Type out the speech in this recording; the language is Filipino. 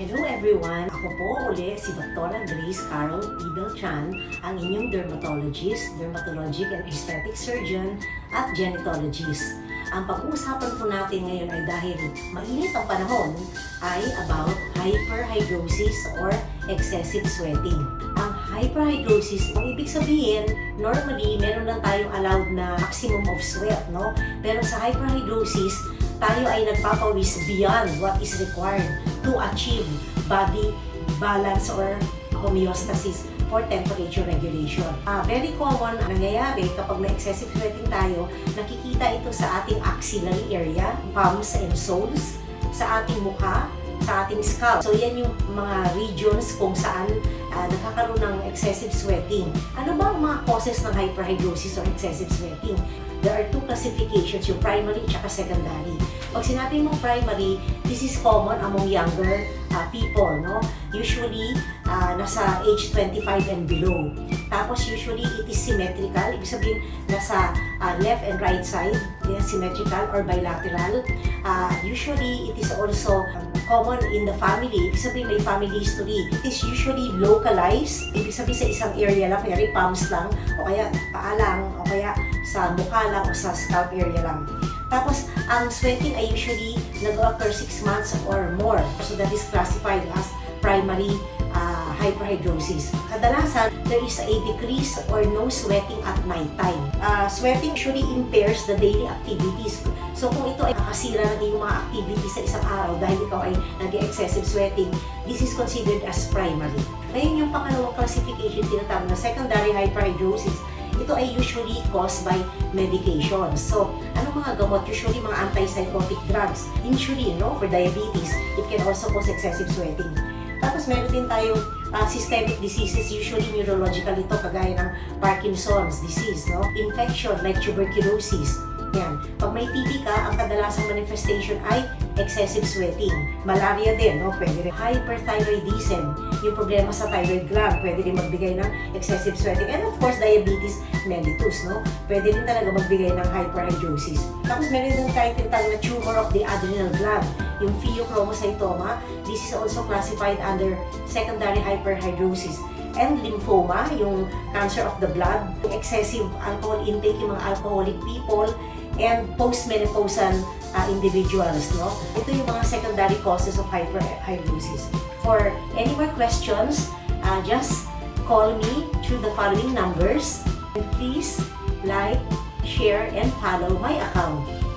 Hello everyone! Ako po uli si Dr. Grace Carol P. Beltran, ang inyong dermatologist, dermatologic and aesthetic surgeon at genetologist. Ang pag-uusapan po natin ngayon ay dahil mainit ang panahon ay about hyperhidrosis or excessive sweating. Ang hyperhidrosis, ang ibig sabihin, normally meron lang tayong allowed na maximum of sweat, no? Pero sa hyperhidrosis, tayo ay nagpapawis beyond what is required to achieve body balance or homeostasis for temperature regulation. Ah, very common ang nangyayari kapag na-excessive sweating tayo, nakikita ito sa ating axillary area, palms and soles, sa ating mukha, sa ating scalp. So yan yung mga regions kung saan ah, nagkakaroon ng excessive sweating. Ano ba ang mga causes ng hyperhidrosis or excessive sweating? There are two classifications, yung primary at secondary. Pag sinabi mong primary, this is common among younger uh, people, no? Usually, uh, nasa age 25 and below. Tapos, usually, it is symmetrical. Ibig sabihin, nasa uh, left and right side, yan, symmetrical or bilateral. Uh, usually, it is also um, common in the family. Ibig sabihin, may family history. It is usually localized. Ibig sabihin, sa isang area lang, kaya palms lang, o kaya paa lang, o kaya sa mukha lang, o sa scalp area lang. Tapos, ang sweating ay usually nag-occur 6 months or more. So, that is classified as primary uh, hyperhidrosis. Kadalasan, there is a decrease or no sweating at nighttime. Uh, sweating usually impairs the daily activities. So, kung ito ay nakasira ng iyong mga activities sa isang araw dahil ikaw ay nag-excessive sweating, this is considered as primary. Ngayon, yung pangalawang classification, tinatawag na secondary hyperhidrosis ito ay usually caused by medication. So, anong mga gamot? Usually mga antipsychotic drugs. Insulin, no? For diabetes, it can also cause excessive sweating. Tapos meron din tayong uh, systemic diseases, usually neurological ito, kagaya ng Parkinson's disease, no? Infection like tuberculosis. Yan. Pag may TB ka, ang kadalasang manifestation ay excessive sweating. Malaria din, no? Pwede rin. Hyperthyroidism, yung problema sa thyroid gland, pwede rin magbigay ng excessive sweating. And of course, diabetes mellitus, no? Pwede rin talaga magbigay ng hyperhidrosis. Tapos meron din tayong tinatawag na tumor of the adrenal gland, yung pheochromocytoma. This is also classified under secondary hyperhidrosis and lymphoma, yung cancer of the blood, excessive alcohol intake, yung mga alcoholic people, and postmenopausal uh, individuals. No? Ito yung mga secondary causes of hyperhidrosis. For any more questions, uh, just call me through the following numbers. And please like, share, and follow my account.